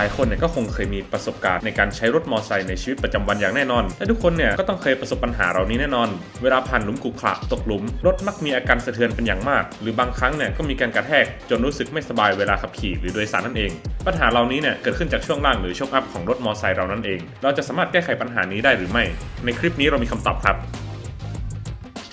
ลายคนเนี่ยก็คงเคยมีประสบการณ์ในการใช้รถมอเตอร์ไซค์ในชีวิตประจำวันอย่างแน่นอน และทุกคนเนี่ยก็ต้องเคยประสบปัญหาเหล่านี้แน่นอน เวลาผ่านหลุมขรุขระตกหลุม รถมักมีอาการสะเทือนเป็นอย่างมาก หรือบางครั้งเนี่ยก็มีการกระแทกจนรู้สึกไม่สบายเวลาขับขี่หรือโดยสารนั่นเอง ปัญหาเหล่านี้เนี่ยเกิดขึ้นจากช่วงล่างหรือช่วงอัพของรถมอเตอร์ไซค์เรานั่นเอง เราจะสามารถแก้ไขปัญหานี้ได้หรือไม่ ในคลิปนี้เรามีคำตอบครับ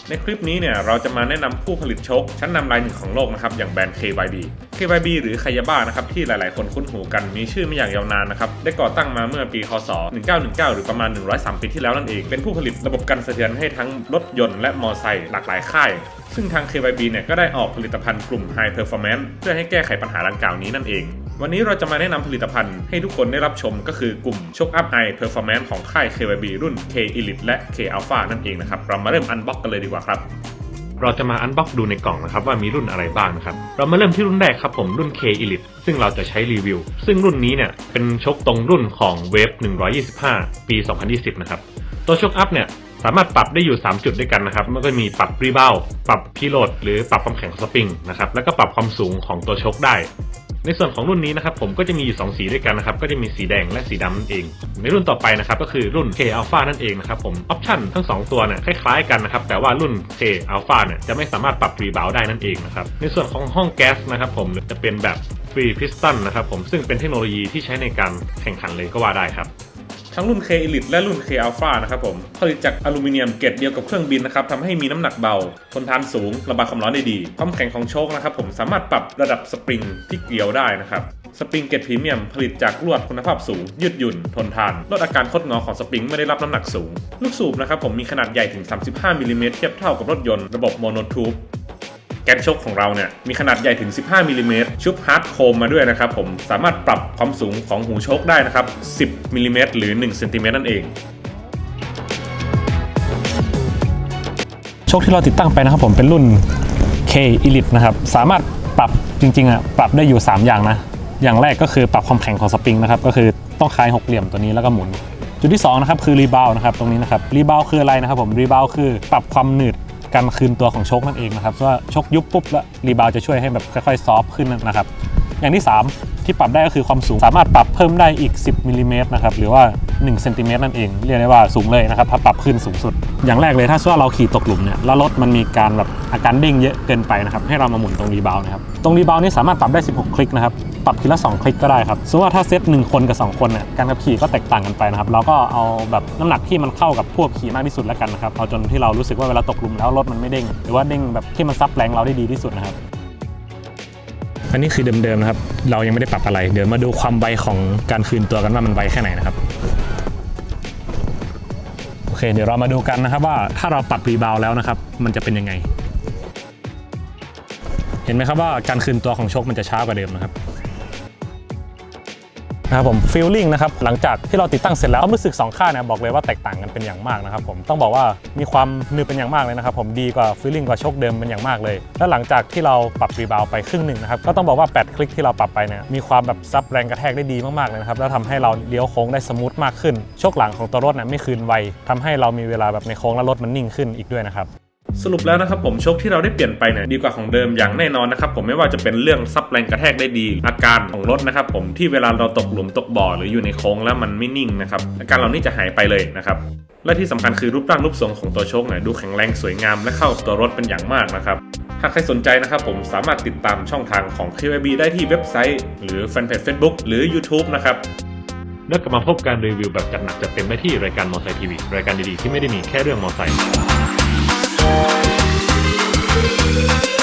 ในคลิปนี้เนี่ยเราจะมาแนะนำผู้ผลิตชคชั้นนำรายหนึ่งของโลกนะครับอย่างแบรนด์ KYB KYB หรือคายาบ้านะครับที่หลายๆ คนคุ้นหูกันมีชื่อไม่อย่างยาวนานนะครับได้ก่อตั้งมาเมื่อปีคศ 1919 หรือประมาณ 103 ปีที่แล้วนั่นเอง เป็นผู้ผลิตระบบกันสะเทือนให้ทั้งรถยนต์และมอเตอร์ไซค์หลากหลายค่าย ซึ่งทาง KYB เนี่ยก็ได้ออกผลิตภัณฑ์กลุ่ม High Performance เพื่อให้แก้ไขปัญหาดังกล่าวนี้นั่นเอง วันนี้เราจะมาแนะนำผลิตภัณฑ์ให้ทุกคนได้รับชมก็คือกลุ่ม Shock Up High Performance ของค่าย KYB รุ่น K Elite และ K Alpha นั่นเองนะครับ เรามาเริ่มอันบ็อกกันเลยดีกว่าครับเราจะมาอันบ็อกดูในกล่องนะครับว่ามีรุ่นอะไรบ้างนะครับ เรามาเริ่มที่รุ่นแรกครับผมรุ่น K Elite ซึ่งเราจะใช้รีวิว ซึ่งรุ่นนี้เนี่ยเป็นชกตรงรุ่นของเวฟ125 ปี 2020 นะครับ ตัวชกอัพเนี่ยสามารถปรับได้อยู่ 3 จุดด้วยกันนะครับ มันก็มีปรับรีบาวปรับพีโลดหรือปรับความแข็งของสปริงนะครับ แล้วก็ปรับความสูงของตัวชกได้ ในส่วนของรุ่นนี้นะครับผมก็จะมีอยู่สองสีด้วยกันนะครับก็จะมีสีแดงและสีดำนั่นเอง ในรุ่นต่อไปนะครับก็คือรุ่น K Alpha นั่นเองนะครับผมออปชันทั้งสองตัวเนี่ยคล้ายๆกันนะครับแต่ว่ารุ่น K Alpha เนี่ยจะไม่สามารถปรับรีบาวได้นั่นเองนะครับในส่วนของห้องแก๊สนะครับผมจะเป็นแบบฟรีพิสตันนะครับผมซึ่งเป็นเทคโนโลยีที่ใช้ในการแข่งขันเลยก็ว่าได้ครับ ทั้งรุ่น K Elite และรุ่น K Alpha นะครับผมผลิตจากอลูมิเนียมเกรดเดียวกับเครื่องบินนะครับทำให้มีน้ำหนักเบา ทนทานสูง ระบายความร้อนได้ดี ความแข็งของโชคนะครับผมสามารถปรับระดับสปริงที่เกลียวได้นะครับสปริงเกรดพรีเมียมผลิตจากลวดคุณภาพสูง ยืดหยุ่น ทนทาน ลดอาการคดงอของสปริงไม่ได้รับน้ำหนักสูง ลูกสูบนะครับผมมีขนาดใหญ่ถึง 35มิลลิเมตรเทียบเท่ากับรถยนต์ระบบโมโนทูบ แกนชกของเราเนี่ยมีขนาดใหญ่ถึง 15มิลลิเมตรชุบฮาร์ดโคมมาด้วยนะครับผมสามารถปรับความสูงของหูโชคได้นะครับ 10มิลลิเมตรหรือ1เซนติเมตรนั่นเองโชคที่เราติดตั้งไปนะครับผมเป็นรุ่น K Elite นะครับสามารถปรับจริงๆอะปรับได้อยู่ 3 อย่างนะ อย่างแรกก็คือปรับความแข็งของสปริงนะครับก็คือต้องคลายหกเหลี่ยมตัวนี้แล้วก็หมุน จุดที่2นะครับคือรีบาวนะครับตรงนี้นะครับรีบาวคืออะไรนะครับผมรีบาวคือปรับความหนืด การคืนตัวของโชคนั่นเองนะครับว่าชกยุบปุ๊บแล้วรีบาวจะช่วยให้แบบค่อยๆซอฟขึ้นนะครับอย่างที่ 3 ที่ปรับได้ก็คือความสูงสามารถปรับเพิ่มได้อีก 10มิลลิเมตรนะครับหรือว่า 1เซนติเมตรนั่นเองเรียกได้ว่าสูงเลยนะครับถ้าปรับขึ้นสูงสุด อย่างแรกเลยถ้าว่าเราขี่ตกหลุมเนี่ยแล้วรถมันมีการแบบอาการเด้งเยอะเกินไปนะครับให้เรามาหมุนตรงรีบาวนะครับตรงรีบาวนี่สามารถปรับได้ 16 คลิกนะครับปรับทีละ2คลิกก็ได้ครับสมมติว่าถ้าเซต1คนกับ 2 คนเนี่ยการขับขี่ก็แตกต่างกันไปนะครับเราก็เอาแบบน้ำหนักที่มันเข้ากับพวกขี่มากที่สุดแล้วกันนะครับเอาจนที่เรารู้สึกว่าเวลาตกหลุมแล้วรถมันไม่เด้งหรือว่าเด้งแบบที่มันซับแรงเราได้ดีที่สุดนะครับอันนี้คือเดิมๆนะครับ เรายังไม่ได้ปรับอะไร เดี๋ยวมาดูความไวของการคืนตัวกันว่ามันไวแค่ไหนนะครับ เคเดี๋ยวเรามาดูกันนะครับว่าถ้าเราปรับรีบาวแล้วนะครับ มันจะเป็นยังไง เห็นไหมครับว่าการคืนตัวของโชคมันจะช้ากว่าเดิมนะครับ นะครับผมฟีลลิ่งนะครับหลังจากที่เราติดตั้งเสร็จแล้วความรู้สึกสองข้างเนี่ยบอกเลยว่าแตกต่างกันเป็นอย่างมากนะครับผมต้องบอกว่ามีความหนึบเป็นอย่างมากเลยนะครับผมดีกว่าฟีลลิ่งกว่าโชคเดิมเป็นอย่างมากเลย แล้วหลังจากที่เราปรับรีบาวไปครึ่งหนึ่งนะครับก็ต้องบอกว่า 8 คลิกที่เราปรับไปเนี่ยมีความแบบซับแรงกระแทกได้ดีมากๆเลยนะครับแล้วทำให้เราเลี้ยวโค้งได้สมูทมากขึ้นโชคหลังของตัวรถเนี่ยไม่คืนไวทำให้เรามีเวลาแบบในโค้งและรถมันนิ่งขึ้นอีกด้วยนะครับ สรุปแล้วนะครับผมโชคที่เราได้เปลี่ยนไปเนี่ยดีกว่าของเดิมอย่างแน่นอนนะครับผมไม่ว่าจะเป็นเรื่องซับแรงกระแทกได้ดี อาการของรถนะครับผมที่เวลาเราตกหลุมตกบ่อหรืออยู่ในโค้งแล้วมันไม่นิ่งนะครับอาการเหล่านี้จะหายไปเลยนะครับและที่สำคัญคือรูปร่างรูปทรงของตัวโชคเนี่ยดูแข็งแรงสวยงามและเข้ากับตัวรถเป็นอย่างมากนะครับหากใครสนใจนะครับผมสามารถติดตามช่องทางของ KYB ได้ที่เว็บไซต์ หรือแฟนเพจ Facebook หรือ YouTube นะครับแล้วกลับมาพบการรีวิวแบบจัดหนักจัดเต็มได้ที่รายการมอไซค์ทีวีรายการดีๆที่ไม่ได้มีแค่เรื่องมอไซค์ Thank